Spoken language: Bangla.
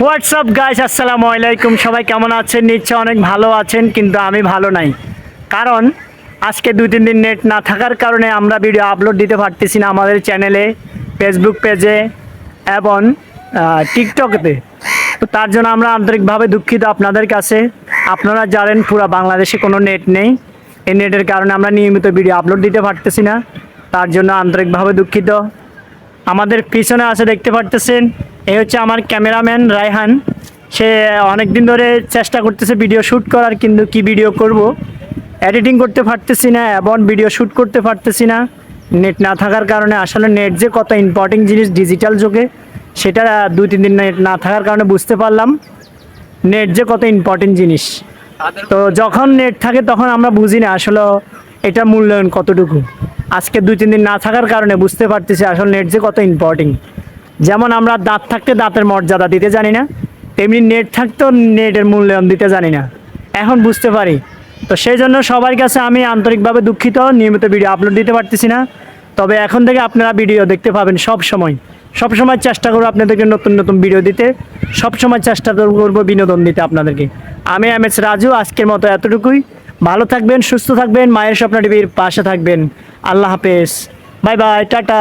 হোয়াটসঅ্যাপ গাইস আসসালামু আলাইকুম সবাই কেমন আছেন? নিশ্চয় অনেক ভালো আছেন, কিন্তু আমি ভালো নাই। কারণ, আজকে দুই তিন দিন নেট না থাকার কারণে আমরা ভিডিও আপলোড দিতে পারতেছি না আমাদের চ্যানেলে ফেসবুক পেজে এবং টিকটকেতে তো। তার জন্য আমরা আন্তরিকভাবে দুঃখিত আপনাদের কাছে। আপনারা জানেন, পুরো বাংলাদেশে কোনো নেট নেই। এই নেটের কারণে আমরা নিয়মিত ভিডিও আপলোড দিতে পারতেছি না। তার জন্য আন্তরিকভাবে দুঃখিত। আমাদের পিছনে আছে, দেখতে পারতেছেন এই হচ্ছে আমার ক্যামেরাম্যান রায়হান। সে অনেক দিন ধরে চেষ্টা করতেছে ভিডিও শ্যুট করার, কিন্তু কি ভিডিও করব? এডিটিং করতে পারতেছি না এবং ভিডিও শ্যুট করতে পারতেছি না। নেট না থাকার কারণে আসলে নেট যে কত ইম্পর্টেন্ট জিনিস ডিজিটাল যুগে, সেটা দুই, তিন দিন নেট না থাকার কারণে বুঝতে পারলাম। নেট যে কত ইম্পর্টেন্ট জিনিস। তো যখন নেট থাকে তখন আমরা বুঝি না আসলে এটা মূল্যায়ন কতটুকু। আজকে দুই, তিন দিন না থাকার কারণে বুঝতে পারতেছি আসলে নেট যে কত ইম্পর্টেন্ট যেমন আমরা দাঁত থাকতে দাঁতের মর্যাদা দিতে জানি না, তেমনি নেট থাকতেও নেটের মূল্যায়ন দিতে জানি না। এখন বুঝতে পারি। তো সেই জন্য সবার কাছে আমি আন্তরিকভাবে দুঃখিত, নিয়মিত ভিডিও আপলোড দিতে পারতেছি না। তবে এখন থেকে আপনারা ভিডিও দেখতে পাবেন সব সময়। সব সময় চেষ্টা করব আপনাদেরকে নতুন নতুন ভিডিও দিতে। সব সময় চেষ্টা করব বিনোদন দিতে আপনাদেরকে। আমি এম এস রাজু, আজকের মতো এতটুকুই। ভালো থাকবেন, সুস্থ থাকবেন, মায়ের স্বপ্ন টিভির পাশে থাকবেন। আল্লাহ হাফেজ। Bye bye, tata.